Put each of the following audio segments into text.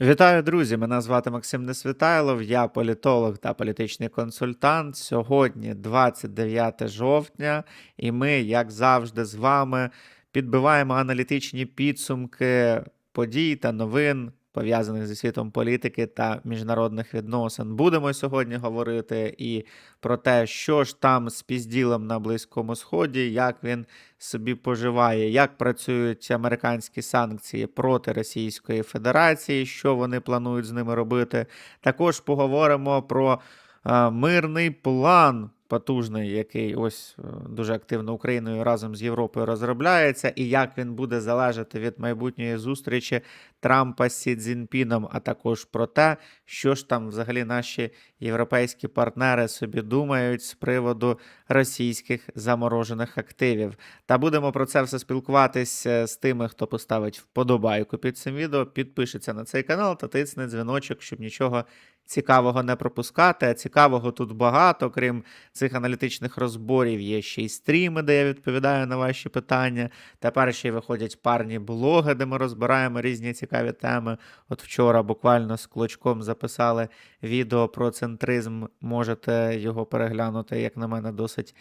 Вітаю, друзі! Мене звати Максим Несвітайлов, я політолог та політичний консультант. Сьогодні 29 жовтня, і ми, як завжди, з вами підбиваємо аналітичні підсумки подій та новин, пов'язаних зі світом політики та міжнародних відносин. Будемо сьогодні говорити і про те, що ж там з пізділом на Близькому Сході, як він собі поживає, як працюють американські санкції проти Російської Федерації, що вони планують з ними робити. Також поговоримо про е, мирний план. Потужний, який ось е, дуже активно Україною разом з Європою розробляється, і як він буде залежати від майбутньої зустрічі Трампа з Сі Цзіньпіном, а також про те, що ж там взагалі наші європейські партнери собі думають з приводу російських заморожених активів. Та будемо про це все спілкуватись е, з тими, хто поставить вподобайку під цим відео, підпишеться на цей канал та тисне дзвіночок, щоб нічого цікавого не пропускати. А цікавого тут багато, крім цих аналітичних розборів, є ще й стріми, де я відповідаю на ваші питання. Тепер ще й виходять парні блоги, де ми розбираємо різні цікаві теми. От вчора буквально з клочком записали відео про центризм. Можете його переглянути, як на мене, досить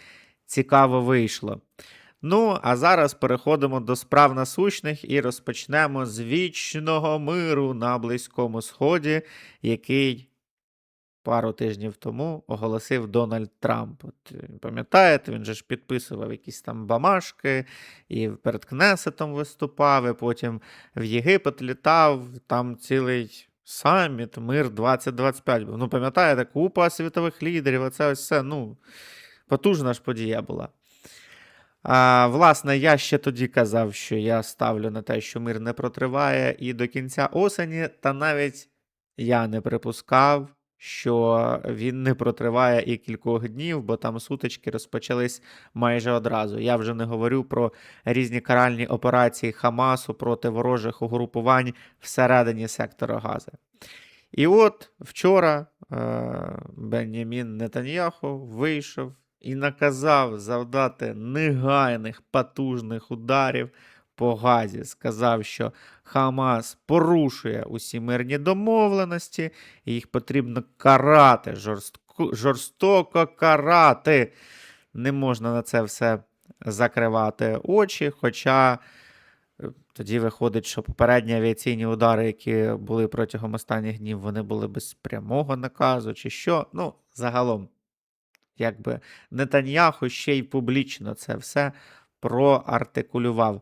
цікаво вийшло. Ну, а зараз переходимо до справ насущних і розпочнемо з вічного миру на Близькому Сході, який пару тижнів тому оголосив Дональд Трамп. От, е, пам'ятаєте, він же ж підписував якісь там бамашки, і перед Кнесетом виступав, і потім в Єгипет літав, там цілий саміт, мир 2025. був. Ну, пам'ятаєте, купа світових лідерів, оце ось все, ну, потужна ж подія була. А, власне, я ще тоді казав, що я ставлю на те, що мир не протриває і до кінця осені, та навіть я не припускав, що він не протриває і кількох днів, бо там сутички розпочались майже одразу. Я вже не говорю про різні каральні операції Хамасу проти ворожих угрупувань всередині сектора Гази. І от вчора е, Бенямін Нетаньяху вийшов і наказав завдати негайних потужних ударів по Газі. Сказав, що Хамас порушує усі мирні домовленості, і їх потрібно карати, жорстко, жорстоко карати. Не можна на це все закривати очі. Хоча е, тоді виходить, що попередні авіаційні удари, які були протягом останніх днів, вони були без прямого наказу, чи що. Ну, загалом, якби Нетаньяху ще й публічно це все проартикулював.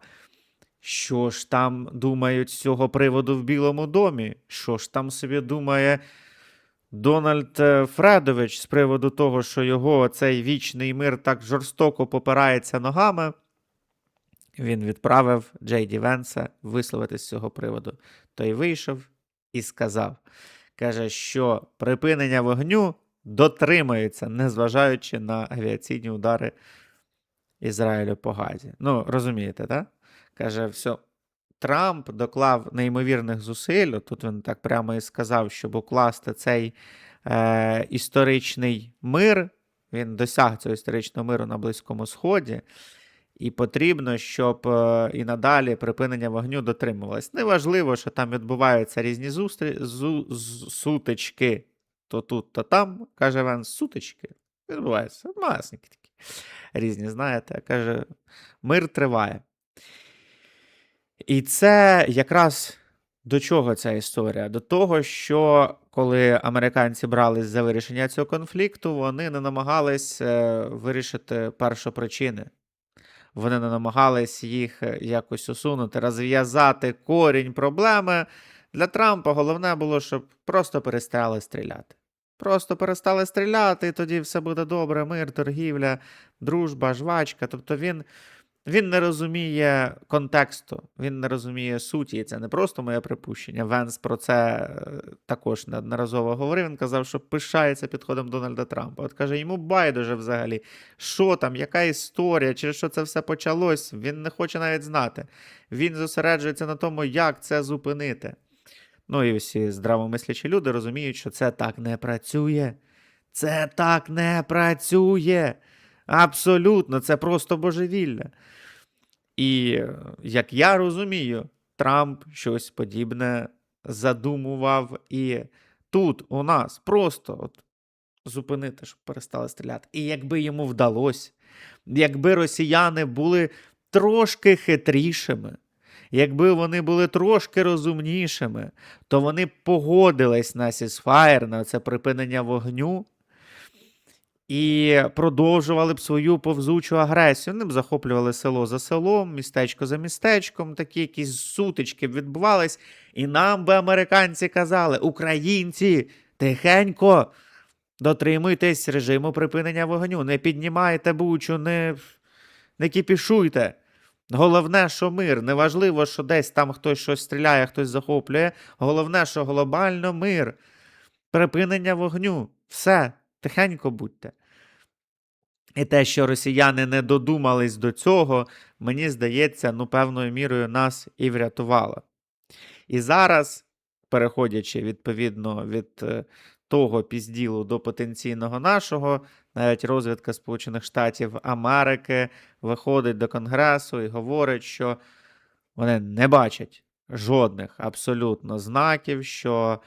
Що ж там думають з цього приводу в Білому домі? Що ж там собі думає Дональд е, Фредович з приводу того, що його цей вічний мир так жорстоко попирається ногами? Він відправив Джей Ді Венса висловитись з цього приводу. Той вийшов і сказав: каже, що припинення вогню дотримується, незважаючи на авіаційні удари Ізраїлю по Газі. Ну, розумієте, так? Каже, все. Трамп доклав неймовірних зусиль. Тут він так прямо і сказав, щоб укласти цей е, історичний мир. Він досяг цього історичного миру на Близькому Сході. І потрібно, щоб е, і надалі припинення вогню дотримувалось. Неважливо, що там відбуваються різні зустрі... зу... сутички. То тут, то там, каже Вен, сутички. Відбуваються. Масенькі такі. Різні, знаєте. Каже, мир триває. І це якраз до чого ця історія? До того, що коли американці брались за вирішення цього конфлікту, вони не намагались е, вирішити першопричини. Вони не намагались їх е, якось усунути, розв'язати корінь проблеми. Для Трампа головне було, щоб просто перестали стріляти. Просто перестали стріляти, і тоді все буде добре, мир, торгівля, дружба, жвачка. Тобто він, він не розуміє контексту, він не розуміє суті. І це не просто моє припущення. Венс про це е, також неодноразово говорив. Він казав, що пишається підходом Дональда Трампа. От каже, йому байдуже взагалі, що там, яка історія, через що це все почалось. Він не хоче навіть знати. Він зосереджується на тому, як це зупинити. Ну і всі здравомислячі люди розуміють, що це так не працює. Це так не працює. Абсолютно, це просто божевілля. І як я розумію, Трамп щось подібне задумував і тут у нас просто от зупинити, щоб перестали стріляти. І якби йому вдалося, якби росіяни були трошки хитрішими, якби вони були трошки розумнішими, то вони погодились на сісфаєр, на це припинення вогню. І продовжували б свою повзучу агресію. Б захоплювали село за селом, містечко за містечком, такі якісь сутички б відбувались. І нам би американці казали: українці, тихенько, дотримуйтесь режиму припинення вогню, не піднімайте бучу, не, не кіпішуйте. Головне, що мир. Неважливо, що десь там хтось щось стріляє, хтось захоплює. Головне, що глобально мир. Припинення вогню. Все, тихенько будьте. І те, що росіяни не додумались до цього, мені здається, ну, певною мірою нас і врятувало. І зараз, переходячи відповідно від е, того пізділу до потенційного нашого, навіть розвідка Сполучених Штатів Америки виходить до Конгресу і говорить, що вони не бачать жодних абсолютно знаків, що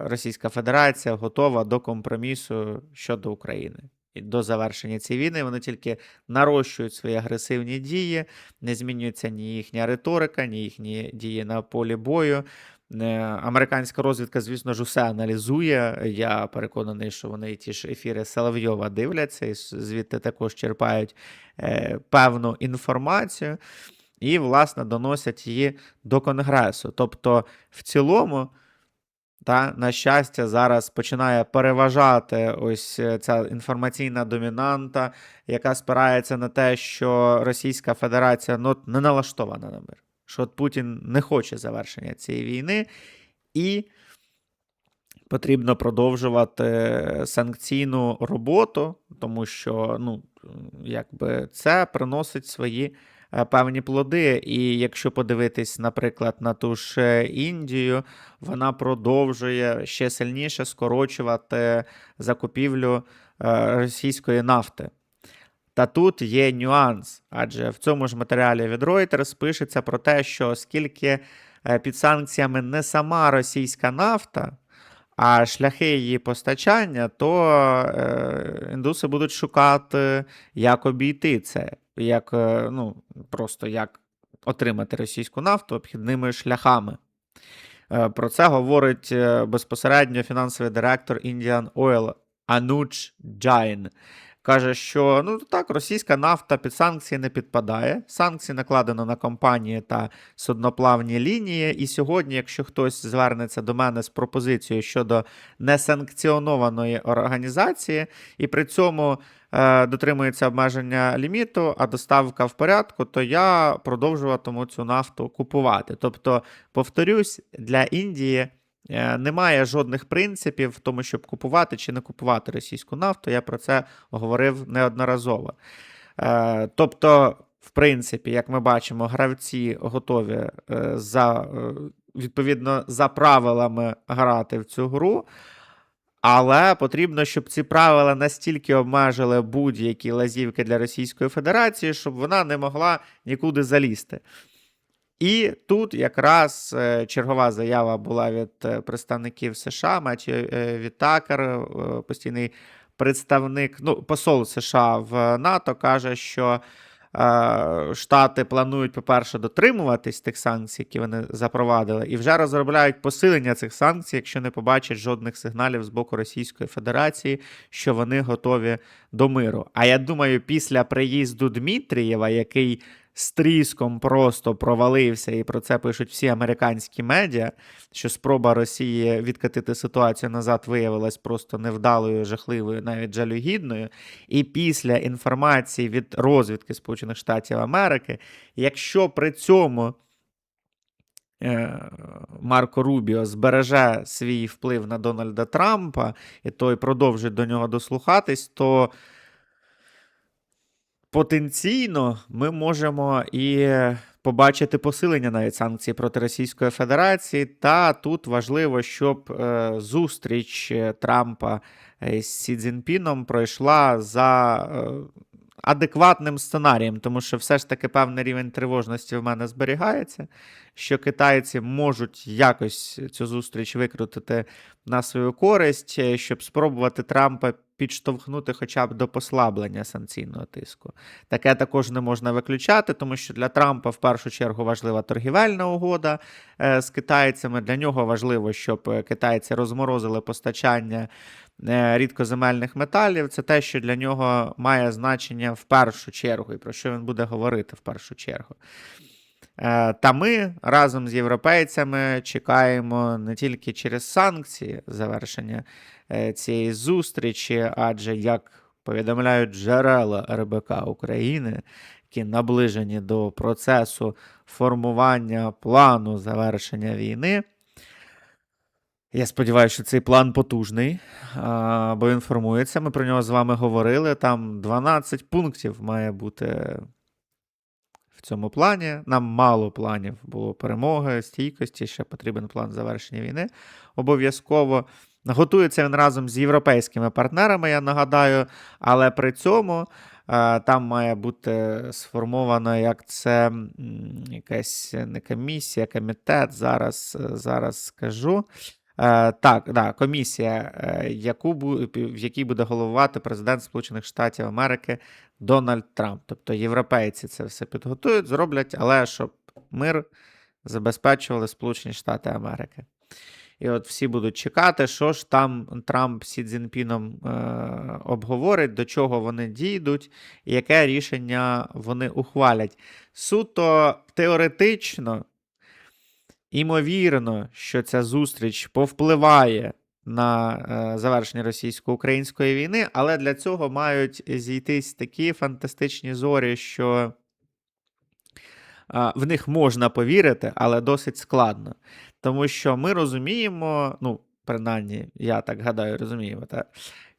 Російська Федерація готова до компромісу щодо України. І до завершення цієї війни вони тільки нарощують свої агресивні дії, не змінюється ні їхня риторика, ні їхні дії на полі бою. Е, Американська розвідка, звісно ж, усе аналізує. Я переконаний, що вони ті ж ефіри Соловйова дивляться і звідти також черпають е, певну інформацію і, власне, доносять її до Конгресу. Тобто, в цілому. Та, на щастя, зараз починає переважати ось е, ця інформаційна домінанта, яка спирається на те, що Російська Федерація ну, не налаштована на мир, що Путін не хоче завершення цієї війни, і потрібно продовжувати санкційну роботу, тому що ну, якби це приносить свої певні плоди. І якщо подивитись, наприклад, на ту ж е, Індію, вона продовжує ще сильніше скорочувати закупівлю е, російської нафти. Та тут є нюанс, адже в цьому ж матеріалі від Reuters пишеться про те, що оскільки е, під санкціями не сама російська нафта, а шляхи її постачання, то е, індуси будуть шукати, як обійти це, як е, ну, просто як отримати російську нафту обхідними шляхами. Е, Про це говорить е, безпосередньо фінансовий директор Indian Oil Ануч Джайн. Каже, що ну так, російська нафта під санкції не підпадає. Санкції накладено на компанії та судноплавні лінії. І сьогодні, якщо хтось звернеться до мене з пропозицією щодо несанкціонованої організації, і при цьому е, дотримується обмеження ліміту, а доставка в порядку, то я продовжуватиму цю нафту купувати. Тобто, повторюсь, для Індії. Е, Немає жодних принципів в тому, щоб купувати чи не купувати російську нафту. Я про це говорив неодноразово. Е, Тобто, в принципі, як ми бачимо, гравці готові е, за відповідно за правилами грати в цю гру. Але потрібно, щоб ці правила настільки обмежили будь-які лазівки для Російської Федерації, щоб вона не могла нікуди залізти. І тут якраз е, чергова заява була від е, представників США, Вітакер, е, постійний представник, ну, посол США в НАТО, каже, що Штати планують, по-перше, дотримуватись тих санкцій, які вони запровадили, і вже розробляють посилення цих санкцій, якщо не побачать жодних сигналів з боку Російської Федерації, що вони готові до миру. А я думаю, після приїзду Дмитрієва, який з тріском просто провалився, і про це пишуть всі американські медіа, що спроба Росії відкатити ситуацію назад виявилась просто невдалою, жахливою, навіть жалюгідною. І після інформації від розвідки Сполучених Штатів Америки, якщо при цьому е, Марко Рубіо збереже свій вплив на Дональда Трампа, і той продовжить до нього дослухатись, то потенційно ми можемо і побачити посилення навіть санкцій проти Російської Федерації. Та тут важливо, щоб е, зустріч Трампа з Сі Цзіньпіном пройшла за е, адекватним сценарієм, тому що все ж таки певний рівень тривожності в мене зберігається, що китайці можуть якось цю зустріч викрутити на свою користь, е, щоб спробувати Трампа підштовхнути хоча б до послаблення санкційного тиску. Таке також не можна виключати, тому що для Трампа в першу чергу важлива торгівельна угода е, з китайцями. Для нього важливо, щоб е, китайці розморозили постачання е, рідкоземельних металів. Це те, що для нього має значення в першу чергу, і про що він буде говорити в першу чергу. Е, Та ми разом з європейцями чекаємо не тільки через санкції завершення е, цієї зустрічі, адже як повідомляють джерела РБК України, які наближені до процесу формування плану завершення війни. Я сподіваюся, що цей план потужний, бо він формується. Ми про нього з вами говорили. Там 12 пунктів має бути цьому плані. Нам мало планів було перемоги, стійкості, ще потрібен план завершення війни. Обов'язково готується він разом з європейськими партнерами, я нагадаю, але при цьому е, там має бути сформовано як це якась не комісія, комітет. Зараз, е, зараз скажу. Е, так, да, комісія, е, яку, в якій буде головувати президент Сполучених Штатів Америки Дональд Трамп. Тобто європейці це все підготують, зроблять, але щоб мир забезпечували Сполучені Штати Америки. І от всі будуть чекати, що ж там Трамп Сі Цзіньпіном е, обговорить, до чого вони дійдуть, і яке рішення вони ухвалять. Суто теоретично, імовірно, що ця зустріч повпливає на е, завершення російсько-української війни, але для цього мають зійтись такі фантастичні зорі, що а, в них можна повірити, але досить складно. Тому що ми розуміємо, ну, принаймні, я так гадаю, розуміємо, так,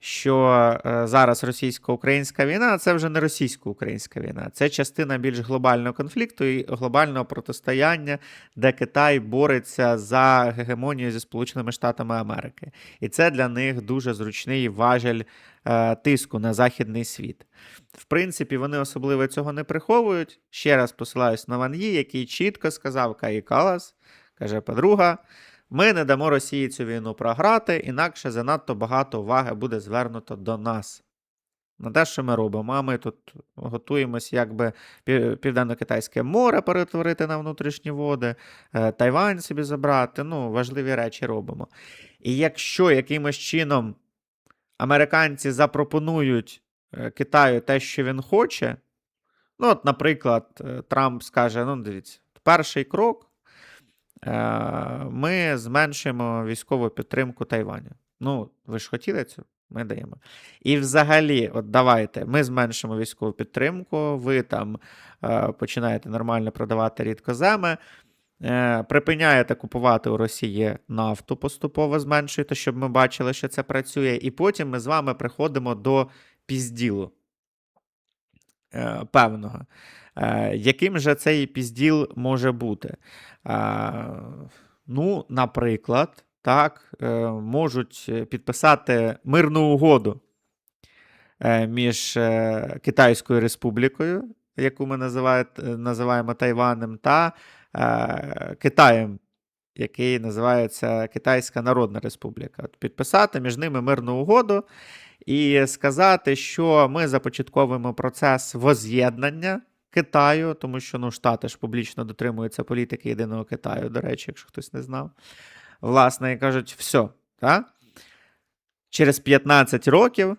що е, зараз російсько-українська війна це вже не російсько-українська війна, це частина більш глобального конфлікту і глобального протистояння, де Китай бореться за гегемонію зі Сполученими Штатами Америки. І це для них дуже зручний важель е, тиску на західний світ. В принципі, вони особливо цього не приховують. Ще раз посилаюсь на Ван Ї, який чітко сказав Каї Калас, каже подруга, ми не дамо Росії цю війну програти, інакше занадто багато уваги буде звернуто до нас. На те, що ми робимо. А ми тут готуємось, якби Пів- Південно-Китайське море перетворити на внутрішні води, е, Тайвань собі забрати. Ну, важливі речі робимо. І якщо якимось чином американці запропонують е, Китаю те, що він хоче, ну, от, наприклад, е, Трамп скаже: ну, дивіться, перший крок. Е, Ми зменшуємо військову підтримку Тайваню. Ну, ви ж хотіли цю? Ми даємо. І взагалі, от давайте, ми зменшимо військову підтримку, ви там е, починаєте нормально продавати рідкоземи, е, припиняєте купувати у Росії нафту, поступово зменшуєте, щоб ми бачили, що це працює. І потім ми з вами приходимо до пізділу е, певного. Е, яким же цей пізділ може бути? Е, ну, наприклад, так, е, можуть підписати мирну угоду між Китайською Республікою, яку ми називаємо Тайванем, та Китаєм, який називається Китайська Народна Республіка. Підписати між ними мирну угоду і сказати, що ми започатковуємо процес воз'єднання Китаю, тому що ну, Штати ж публічно дотримуються політики єдиного Китаю, до речі, якщо хтось не знав. Власне, і кажуть, все, так? через 15 років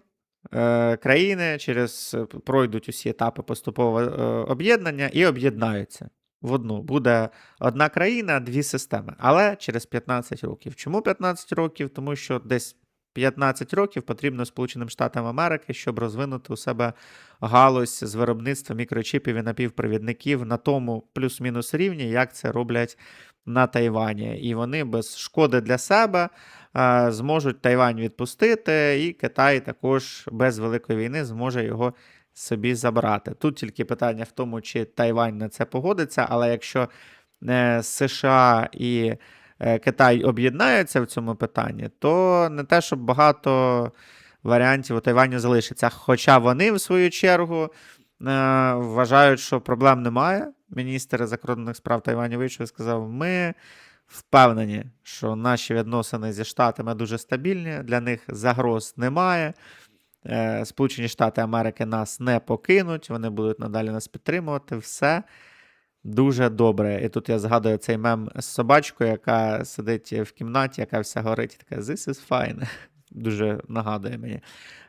е, країни через, е, пройдуть усі етапи поступового е, об'єднання і об'єднаються в одну. Буде одна країна, дві системи. Але через 15 років. Чому 15 років? Тому що десь 15 років потрібно Сполученим Штатам Америки, щоб розвинути у себе галузь з виробництва мікрочіпів і напівпровідників на тому плюс-мінус рівні, як це роблять на Тайвані. І вони без шкоди для себе е, зможуть Тайвань відпустити, і Китай також без великої війни зможе його собі забрати. Тут тільки питання в тому, чи Тайвань на це погодиться, але якщо е, США і Китай об'єднаються в цьому питанні, то не те, щоб багато варіантів у Тайваню залишиться. Хоча вони, в свою чергу, вважають, що проблем немає. Міністр закордонних справ Тайваню вийшов і сказав: ми впевнені, що наші відносини зі Штатами дуже стабільні, для них загроз немає. Е, Сполучені Штати Америки нас не покинуть, вони будуть надалі нас підтримувати. Все дуже добре. І тут я згадую цей мем з собачкою, яка сидить в кімнаті, яка вся горить, і така This is fine. Дуже нагадує мені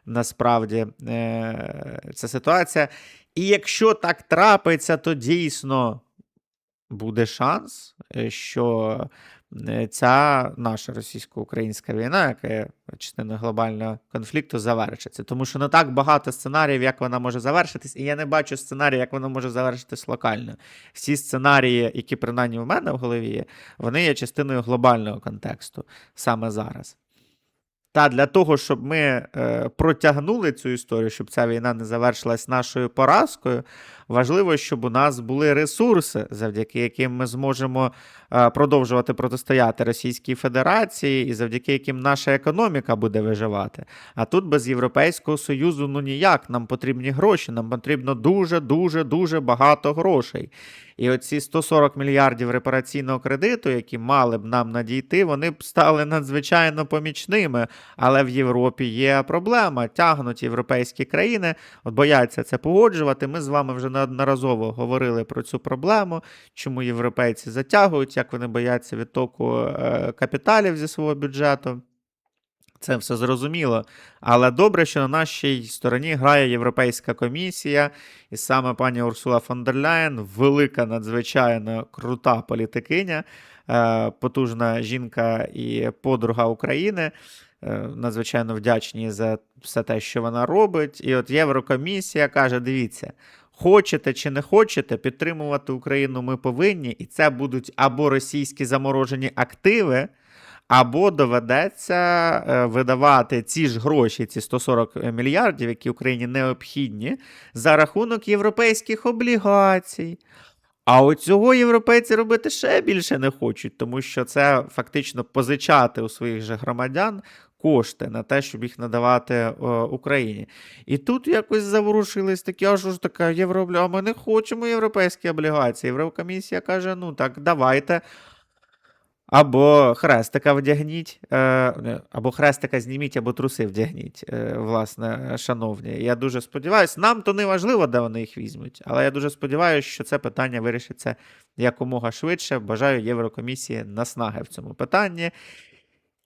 насправді е, ця ситуація. І якщо так трапиться, то дійсно буде шанс, е, що ця наша російсько-українська війна, яка є частиною глобального конфлікту, завершиться. Тому що не так багато сценаріїв, як вона може завершитись, і я не бачу сценарію, як вона може завершитись локально. Всі сценарії, які принаймні в мене в голові є, вони є частиною глобального контексту саме зараз. Та для того, щоб ми е, протягнули цю історію, щоб ця війна не завершилась нашою поразкою, важливо, щоб у нас були ресурси, завдяки яким ми зможемо е, продовжувати протистояти Російській Федерації, і завдяки яким наша економіка буде виживати. А тут без Європейського Союзу ну ніяк. Нам потрібні гроші, нам потрібно дуже, дуже, дуже багато грошей. І оці 140 мільярдів репараційного кредиту, які мали б нам надійти, вони б стали надзвичайно помічними. Але в Європі є проблема. Тягнуть європейські країни, от бояться це погоджувати. Ми з вами вже неодноразово говорили про цю проблему, чому європейці затягують, як вони бояться відтоку е, капіталів зі свого бюджету. Це все зрозуміло. Але добре, що на нашій стороні грає Європейська комісія, і саме пані Урсула фон дер Ляєн, велика, надзвичайно крута політикиня, е, потужна жінка і подруга України. Е, Надзвичайно вдячні за все те, що вона робить. І от Єврокомісія каже: дивіться. Хочете чи не хочете, підтримувати Україну ми повинні, і це будуть або російські заморожені активи, або доведеться е, видавати ці ж гроші, ці 140 мільярдів, які Україні необхідні, за рахунок європейських облігацій. А от цього європейці робити ще більше не хочуть, тому що це фактично позичати у своїх же громадян кошти на те, щоб їх надавати е, Україні. І тут якось заворушились такі, а що ж таке, євроблі... а ми не хочемо європейські облігації. Єврокомісія каже: ну так, давайте. Або хрестика вдягніть, е, або хрестика зніміть, або труси вдягніть, е, власне, шановні. Я дуже сподіваюся, нам то не важливо, де вони їх візьмуть, але я дуже сподіваюся, що це питання вирішиться якомога швидше. Бажаю Єврокомісії наснаги в цьому питанні.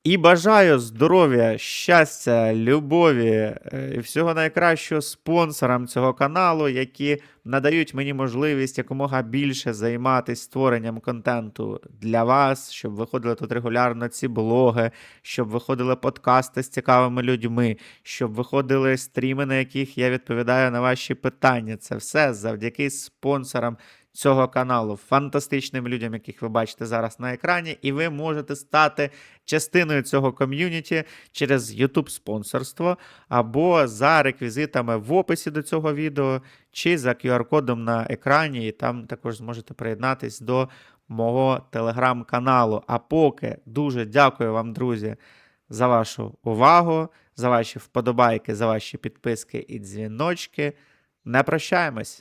І бажаю здоров'я, щастя, любові е, і всього найкращого спонсорам цього каналу, які надають мені можливість якомога більше займатися створенням контенту для вас, щоб виходили тут регулярно ці блоги, щоб виходили подкасти з цікавими людьми, щоб виходили стріми, на яких я відповідаю на ваші питання. Це все завдяки спонсорам цього каналу, фантастичним людям, яких ви бачите зараз на екрані, і ви можете стати частиною цього ком'юніті через YouTube спонсорство або за реквізитами в описі до цього відео, чи за QR-кодом на екрані, і там також зможете приєднатись до мого телеграм-каналу. А поки дуже дякую вам, друзі, за вашу увагу, за ваші вподобайки, за ваші підписки і дзвіночки. Не прощаємось.